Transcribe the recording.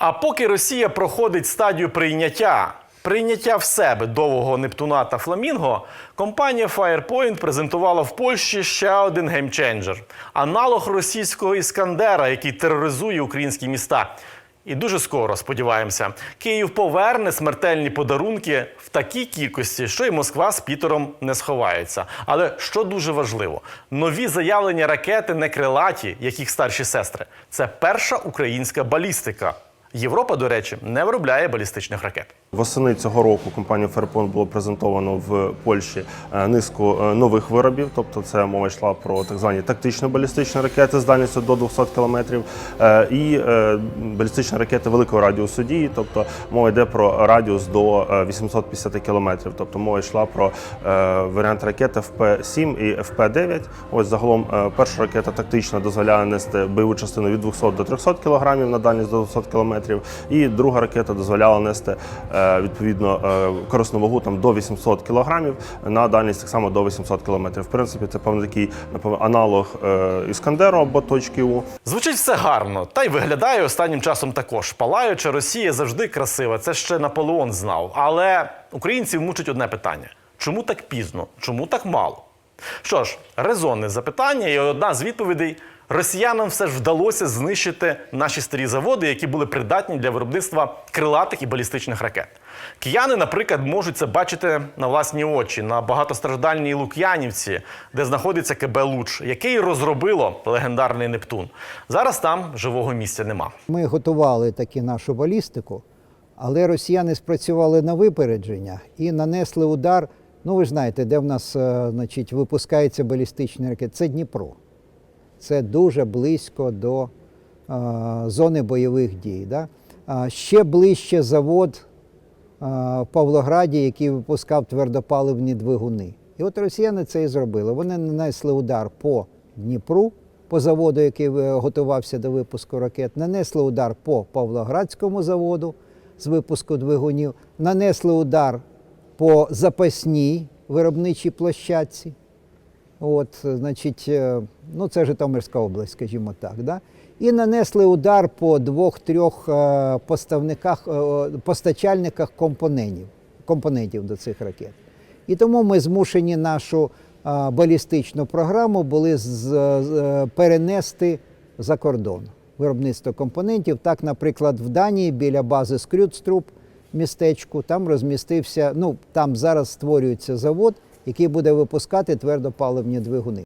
А поки Росія проходить стадію прийняття, прийняття в себе довгого Нептуна та Фламінго, компанія Firepoint презентувала в Польщі ще один геймченджер – аналог російського іскандера, який тероризує українські міста. І дуже скоро, сподіваємося, Київ поверне смертельні подарунки в такій кількості, що і Москва з Пітером не сховаються. Але що дуже важливо, нові заявлені ракети не крилаті, як їх старші сестри. Це перша українська балістика. Європа, до речі, не виробляє балістичних ракет. Восени цього року компанію Fairphone було презентовано в Польщі е, низку е, нових виробів. Тобто, це мова йшла про так звані тактичні балістичні ракети з дальністю до 200 кілометрів е, і балістичні ракети великого радіусу дії. Тобто мова йде про радіус до е, 850 кілометрів. Тобто мова йшла про варіант ракет FP-7 і FP-9. Ось загалом перша ракета тактична дозволяє нести бойову частину від 200 до 300 кілограмів на дальність до 200 кілометрів. І друга ракета дозволяла нести відповідно е, корисну вагу там до 800 кілограмів на дальність так само до 800 кілометрів. В принципі, це певний такий напевно, аналог е, Іскандеру або точки У. Звучить все гарно, та й виглядає останнім часом також. Палаюча Росія завжди красива. Це ще Наполеон знав. Але українців мучить одне питання: чому так пізно? Чому так мало? Що ж, резонне запитання, і одна з відповідей: росіянам все ж вдалося знищити наші старі заводи, які були придатні для виробництва крилатих і балістичних ракет. Кияни, наприклад, можуть це бачити на власні очі на багатостраждальній Лук'янівці, де знаходиться КБ Луч, який розробило легендарний Нептун. Зараз там живого місця нема. Ми готували таки нашу балістику, але росіяни спрацювали на випередження і нанесли удар. Ну, ви знаєте, де в нас е, значить, випускається балістичний ракет. Це Дніпро. Це дуже близько до е, зони бойових дій. Да? Ще ближче завод е, в Павлограді, який випускав твердопаливні двигуни. І от росіяни це і зробили. Вони нанесли удар по Дніпру, по заводу, який е, готувався до випуску ракет, нанесли удар по Павлоградському заводу з випуску двигунів, нанесли удар по запасній виробничій площадці. От, значить, е, ну це Житомирська область, скажімо так. Да? І нанесли удар по двох-трьох е, поставниках, е, постачальниках компонентів, компонентів до цих ракет. І тому ми змушені нашу балістичну програму були з- перенести за кордон виробництво компонентів. Так, наприклад, в Данії біля бази Скрюдструп містечку, там розмістився, ну там зараз створюється завод, який буде випускати твердопаливні двигуни.